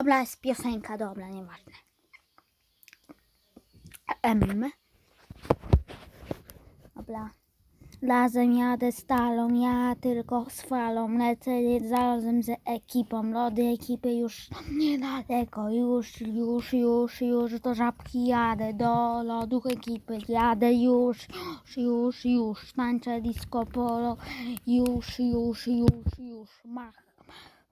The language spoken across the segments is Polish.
Dobra, jest piosenka, dobra, nieważne. M. Dobra. Razem jadę stalą, ja tylko z falą lecę razem z ekipą. Lody ekipy już niedaleko, już, już, już, już do żabki jadę, do lodów ekipy jadę już, już, już, już, tańczę disco polo, już, już, już, już, mach,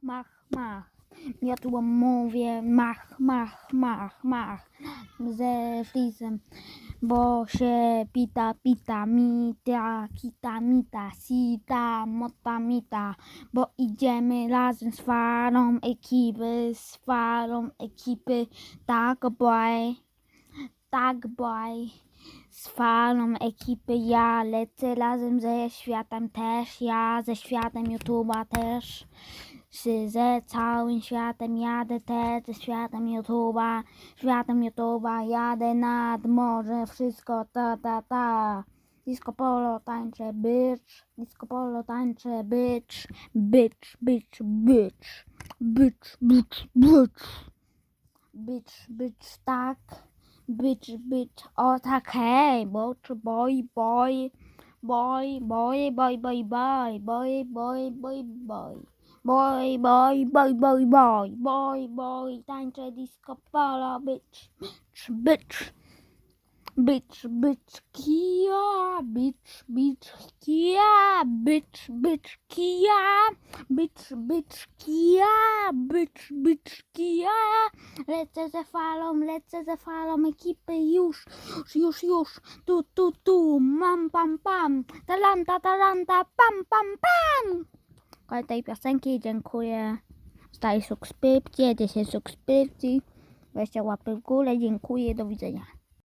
mach, mach. Ja tu mówię mach, mach, mach, mach ze frizem, bo się pita, pita, mita, kita, mita, sita, mota, mita, bo idziemy razem z falą ekipy, z falą ekipy, tak boy, tak boy. Z falą ekipy ja lecę razem ze światem też, ja ze światem YouTube'a też. Ze całym światem jadę też, światem YouTube'a, światem YouTube'a jadę nad morze, wszystko ta ta ta. Disco polo tańczę bitch, disco polo tańczę bitch, bitch, bitch, bitch, bitch, bitch, bitch, bitch, bitch, tak, bitch, bitch, o tak, hej, bocz, boy, boy, boy, boy, boy, boy, boy, boy, boy, boy, boy. Boy, Boj, boj, boj, boj, boj, boj, boj, tańczę disco polo, bycz, bycz, bycz, bycz, bycz, kija, bycz, bycz, kija, bycz, bycz, kija, bycz, bycz, kija, bycz, bycz, kija, lecę ze falą, lecę ze falą, ekipy już, już, już, już, tu, tu, tu, mam, pam, pam, talanta, talanta, pam, pam, pam. Tej piosenki, dziękuję. Zostaje subskrypcję, 10 subskrypcji, weźcie łapy w górę, dziękuję, do widzenia.